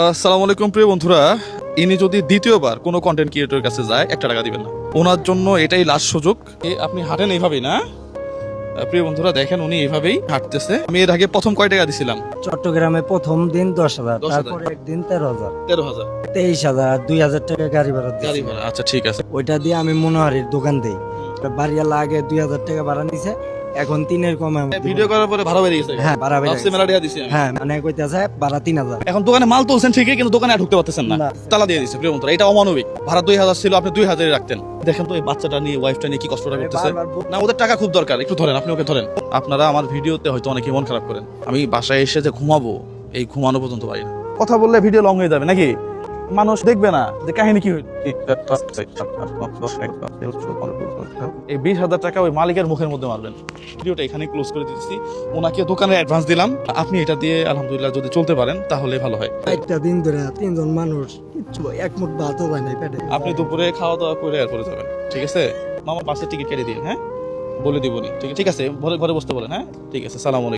আসসালামু আলাইকুম প্রিয় বন্ধুরা। ইনি যদি দ্বিতীয়বার কোনো কন্টেন্ট ক্রিয়েটরের কাছে যায় একটা টাকা দিবেন না। ওনার জন্য এটাই লাস্ট সুযোগ। আপনি হাঁটেন এইভাবেই না? প্রিয় বন্ধুরা দেখেন উনি এইভাবেই হাঁটতেছে। আমি এর আগে প্রথম কয় টাকা দিছিলাম? চট্টগ্রামে প্রথম দিন দশ হাজার 10,000 তারপরে একদিন তেরো হাজার। তেরো হাজার। তেইশ হাজার দুই হাজার টাকা গাড়ি ভাড়া গাড়ি ভাড়া আচ্ছা ঠিক আছে। ওইটা দিয়ে আমি মনোহারির দোকান দিই। বাড়িওয়ালা আগে দুই হাজার টাকা ভাড়া নিছে এখন তিনের কমে ভিডিও করার পরে ভাড়া বেড়ে গেছে? হ্যাঁ ভাড়া বেড়ে গেছে। মেলা দিছি হ্যাঁ মানে কইতেছে ভাড়া তিন হাজার। এখন দোকানে মাল তুলছেন ঠিকই কিন্তু দোকানে ঢুকতে পারতেছেন না। তালা দিয়ে প্রিয় বন্ধুরা এটা অমানবিক। ভাড়া দুই হাজার ছিল আপনি দুই হাজারই রাখতেন। দেখেন তো এই বাচ্চাটা নিয়ে ওয়াইফটা নিয়ে কি কষ্টটা করতেছে। না ওদের টাকা খুব দরকার একটু ধরেন আপনি ওকে ধরেন। আপনারা আমার ভিডিওতে হয়তো অনেকে মন খারাপ করেন। আমি বাসায় এসে যে ঘুমাবো এই ঘুমানো পর্যন্ত পারি না। কথা বললে ভিডিও লং হয়ে যাবে নাকি? মানুষ দেখবে না যে কাহিনী কি হইল। এই বিশ হাজার টাকা ওই মালিকের মুখের মধ্যে মারবেন। ভিডিওটা এখানে ক্লোজ করে দিচ্ছি ওনাকে দোকানে অ্যাডভান্স দিলাম। আপনি এটা দিয়ে আলহামদুলিল্লাহ যদি চলতে পারেন তাহলে ভালো হয়। একটা দিন ধরে তিনজন মানুষ কিচ্ছু এক মুঠ ভাতও পায় নাই পেটে। আপনি দুপুরে খাওয়া দাওয়া করে এরপরে যাবেন ঠিক আছে? মামা বাসের টিকিট কেটে দিন হ্যাঁ? বলে দিবনি ঠিক ঠিক আছে ঘরে ঘরে বসতে বলেন হ্যাঁ? ঠিক আছে সালাম আলাইকুম।